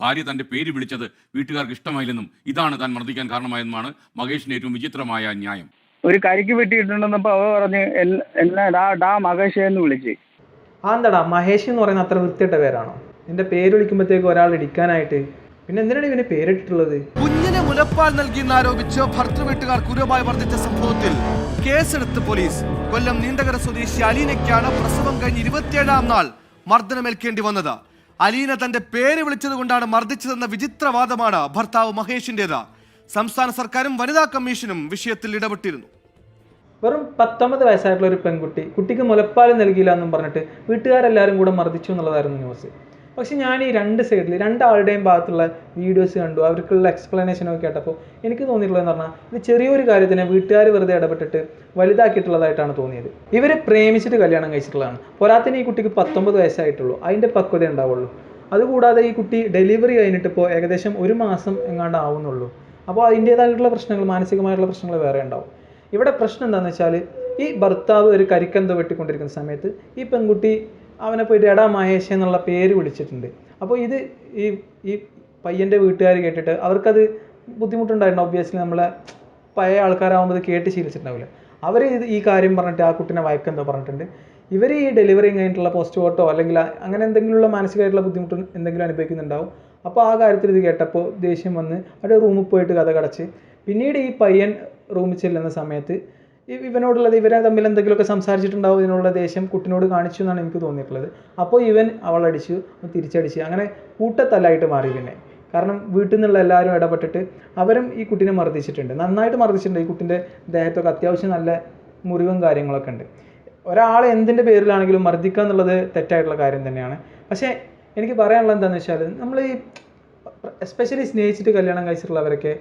ഭാര്യ തന്റെ പേര് വിളിച്ചത് വീട്ടുകാർക്ക് ഇഷ്ടമായില്ലെന്നും ഇതാണ് താൻ മർദ്ദിക്കാൻ കാരണമായെന്നുമാണ് മഹേഷിന് ഏറ്റവും വിചിത്രമായ ന്യായം ഒരു കരിക്ക് വെട്ടിയിട്ടുണ്ടെന്നപ്പോ അവ പറഞ്ഞ് എന്നെ ഡാ ഡാ മകേഷ് എന്ന് വിളിച്ച്. ആ എന്താടാ മഹേഷ് എന്ന് പറയുന്ന അത്ര വൃത്തിയിട്ട പേരാണോ? നിന്റെ പേര് വിളിക്കുമ്പോഴത്തേക്ക് ഒരാൾ ഇടിക്കാനായിട്ട്. പിന്നെ എന്തിനാണ് ഇവന് പേരിട്ടിട്ടുള്ളത്? കുഞ്ഞിന് മുലപ്പാൽ നൽകിയെന്നാരോപിച്ച് ഭർത്തൃവീട്ടുകാർ ക്രൂരമായി വർദ്ധിച്ച സംഭവത്തിൽ കേസെടുത്ത് പോലീസ് കൊല്ലം നീണ്ടകര സ്വദേശി അലീനയ്ക്കാണ് പ്രസവം കഴിഞ്ഞ് ഇരുപത്തിയേഴാം നാൾ മർദ്ദനമേൽക്കേണ്ടി വന്നത്. അലീന തന്റെ പേര് വിളിച്ചത് കൊണ്ടാണ് മർദ്ദിച്ചതെന്ന വിചിത്രവാദമാണ് ഭർത്താവ് മഹേഷിന്റേത്. സംസ്ഥാന സർക്കാരും വനിതാ കമ്മീഷനും വിഷയത്തിൽ ഇടപെട്ടിരുന്നു. വെറും പത്തൊമ്പത് വയസ്സായിട്ടുള്ള ഒരു പെൺകുട്ടി കുട്ടിക്ക് മുലപ്പാൽ നൽകിയില്ല എന്നും പറഞ്ഞിട്ട് വീട്ടുകാരെല്ലാവരും കൂടെ മർദ്ദിച്ചു എന്നുള്ളതായിരുന്നു ന്യൂസ്. പക്ഷെ ഞാൻ ഈ രണ്ട് സൈഡിൽ രണ്ടാളുടെയും ഭാഗത്തുള്ള വീഡിയോസ് കണ്ടു. അവർക്കുള്ള എക്സ്പ്ലനേഷൻ ഒക്കെ കേട്ടപ്പോൾ എനിക്ക് തോന്നിയിട്ടുള്ളതെന്ന് പറഞ്ഞാൽ ഇത് ചെറിയൊരു കാര്യത്തിനെ വീട്ടുകാർ വെറുതെ ഇടപെട്ടിട്ട് വലുതാക്കിയിട്ടുള്ളതായിട്ടാണ് തോന്നിയത്. ഇവർ പ്രേമിച്ചിട്ട് കല്യാണം കഴിച്ചിട്ടുള്ളതാണ്. പോരാത്തിന് ഈ കുട്ടിക്ക് പത്തൊമ്പത് വയസ്സായിട്ടുള്ളൂ. അതിന്റെ പക്വത ഉണ്ടാവുള്ളൂ. അതുകൂടാതെ ഈ കുട്ടി ഡെലിവറി കഴിഞ്ഞിട്ട് ഇപ്പോൾ ഏകദേശം ഒരു മാസം എങ്ങാണ്ട് ആവുന്നുള്ളൂ. അപ്പോൾ അതിന്റേതായിട്ടുള്ള പ്രശ്നങ്ങൾ മാനസികമായിട്ടുള്ള പ്രശ്നങ്ങൾ വേറെ ഉണ്ടാവും. ഇവിടെ പ്രശ്നം എന്താണെന്ന് വെച്ചാൽ ഈ ഭർത്താവ് ഒരു കരിക്കന്ത വെട്ടിക്കൊണ്ടിരിക്കുന്ന സമയത്ത് ഈ പെൺകുട്ടി അവനെ പോയിട്ട് എടാ മഹേഷ് എന്നുള്ള പേര് വിളിച്ചിട്ടുണ്ട്. അപ്പോൾ ഇത് ഈ ഈ പയ്യന്റെ വീട്ടുകാർ കേട്ടിട്ട് അവർക്കത് ബുദ്ധിമുട്ടുണ്ടായിരുന്നു. ഒബ്വിയസ്ലി നമ്മളെ പഴയ ആൾക്കാരാകുമ്പോൾ ഇത് കേട്ട് ശീലിച്ചിട്ടുണ്ടാവില്ല. അവർ ഇത് ഈ കാര്യം പറഞ്ഞിട്ട് ആ കുട്ടീനെ വയക്കെന്തോ പറഞ്ഞിട്ടുണ്ട്. ഇവർ ഈ ഡെലിവറി കഴിഞ്ഞിട്ടുള്ള പോസ്റ്റ് മോർട്ടോ അല്ലെങ്കിൽ അങ്ങനെ എന്തെങ്കിലുമുള്ള മാനസികമായിട്ടുള്ള ബുദ്ധിമുട്ട് എന്തെങ്കിലും അനുഭവിക്കുന്നുണ്ടാവും. അപ്പോൾ ആ കാര്യത്തിൽ ഇത് കേട്ടപ്പോൾ ദേഷ്യം വന്ന് അവിടെ റൂമിൽ പോയിട്ട് കഥ കടച്ച്. പിന്നീട് ഈ പയ്യൻ റൂമിൽ ചെല്ലുന്ന സമയത്ത് ഇവനോടുള്ളത് ഇവരെ തമ്മിൽ എന്തെങ്കിലുമൊക്കെ സംസാരിച്ചിട്ടുണ്ടാവും ഇതിനുള്ള ദേഷ്യം കുട്ടിനോട് കാണിച്ചു എന്നാണ് എനിക്ക് തോന്നിയിട്ടുള്ളത്. അപ്പോൾ ഇവൻ അവളടിച്ചു തിരിച്ചടിച്ചു. അങ്ങനെ കൂട്ടത്തല്ലായിട്ട് മാറി പിന്നെ. കാരണം വീട്ടിൽ നിന്നുള്ള എല്ലാവരും ഇടപെട്ടിട്ട് അവരും ഈ കുട്ടീനെ മർദ്ദിച്ചിട്ടുണ്ട്. നന്നായിട്ട് മർദ്ദിച്ചിട്ടുണ്ട്. ഈ കുട്ടിന്റെ ദേഹത്തൊക്കെ അത്യാവശ്യം നല്ല മുറിവും കാര്യങ്ങളൊക്കെ ഉണ്ട്. ഒരാളെ എന്തിന്റെ പേരിലാണെങ്കിലും മർദ്ദിക്കുക എന്നുള്ളത് തെറ്റായിട്ടുള്ള കാര്യം തന്നെയാണ്. പക്ഷേ എനിക്ക് പറയാനുള്ളത് എന്താണെന്ന് വെച്ചാൽ നമ്മൾ ഈ എസ്പെഷ്യലി സ്നേഹിച്ചിട്ട് കല്യാണം കഴിച്ചിട്ടുള്ളവരൊക്കെ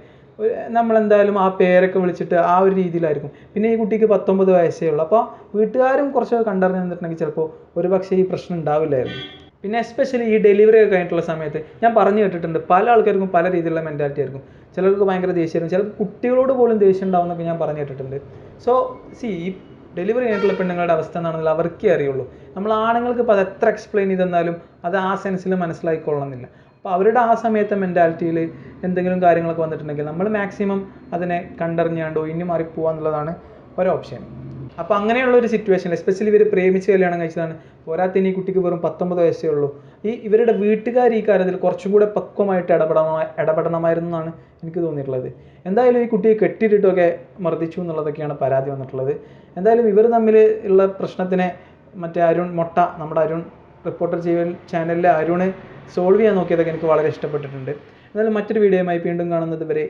നമ്മളെന്തായാലും ആ പേരൊക്കെ വിളിച്ചിട്ട് ആ ഒരു രീതിയിലായിരിക്കും. പിന്നെ ഈ കുട്ടിക്ക് പത്തൊമ്പത് വയസ്സേ ഉള്ളൂ. അപ്പോൾ വീട്ടുകാരും കുറച്ചൊക്കെ കണ്ടറിഞ്ഞ് നിന്നിട്ടുണ്ടെങ്കിൽ ചിലപ്പോൾ ഒരു പക്ഷേ ഈ പ്രശ്നം ഉണ്ടാവില്ലായിരുന്നു. പിന്നെ എസ്പെഷ്യലി ഈ ഡെലിവറി ഒക്കെ കഴിഞ്ഞിട്ടുള്ള സമയത്ത് ഞാൻ പറഞ്ഞു കേട്ടിട്ടുണ്ട് പല ആൾക്കാർക്കും പല രീതിയിലുള്ള മെന്റാലിറ്റി ആയിരിക്കും. ചിലർക്ക് ഭയങ്കര ദേഷ്യമായിരിക്കും. ചിലർക്ക് കുട്ടികളോട് പോലും ദേഷ്യം ഉണ്ടാവുമെന്നൊക്കെ ഞാൻ പറഞ്ഞു കേട്ടിട്ടുണ്ട്. സോ സി ഈ ഡെലിവറി കഴിഞ്ഞിട്ടുള്ള പെണ്ണുങ്ങളുടെ അവസ്ഥ എന്നാണെങ്കിൽ അവർക്കേ അറിയുള്ളൂ. നമ്മൾ ആണുങ്ങൾക്ക് ഇപ്പോൾ അത് എത്ര എക്സ്പ്ലെയിൻ ചെയ്തെന്നാലും അത് ആ സെൻസിൽ മനസ്സിലായിക്കൊള്ളണമെന്നില്ല. അപ്പോൾ അവരുടെ ആ സമയത്തെ മെന്റാലിറ്റിയിൽ എന്തെങ്കിലും കാര്യങ്ങളൊക്കെ വന്നിട്ടുണ്ടെങ്കിൽ നമ്മൾ മാക്സിമം അതിനെ കണ്ടറിഞ്ഞാണ്ടോ ഇനി മാറി എന്നുള്ളതാണ് ഒരു ഓപ്ഷൻ അപ്പോൾ അങ്ങനെയുള്ള ഒരു സിറ്റുവേഷൻ എസ്പെഷ്യലി ഇവർ പ്രേമിച്ച് കല്യാണം കഴിച്ചതാണ്. പോരാത്തിന് ഈ കുട്ടിക്ക് വെറും പത്തൊമ്പത് വയസ്സേ ഉള്ളൂ. ഈ ഇവരുടെ വീട്ടുകാർ ഈ കാര്യത്തിൽ കുറച്ചും കൂടെ പക്വമായിട്ട് ഇടപെടണ ഇടപെടണമായിരുന്നു എന്നാണ് എനിക്ക് തോന്നിയിട്ടുള്ളത്. എന്തായാലും ഈ കുട്ടിയെ കെട്ടിയിട്ടിട്ടൊക്കെ മർദ്ദിച്ചു എന്നുള്ളതൊക്കെയാണ് പരാതി വന്നിട്ടുള്ളത്. എന്തായാലും ഇവർ തമ്മിൽ ഉള്ള പ്രശ്നത്തിനെ മറ്റേ അരുൺ മൊട്ട നമ്മുടെ അരുൺ റിപ്പോർട്ടർ ചെയ്യൽ ചാനലിലെ അരുണ് സോൾവ് ചെയ്യാൻ നോക്കിയതൊക്കെ എനിക്ക് വളരെ ഇഷ്ടപ്പെട്ടിട്ടുണ്ട്. എന്നാലും മറ്റൊരു വീഡിയോയുമായി വീണ്ടും കാണുന്നത് വരെ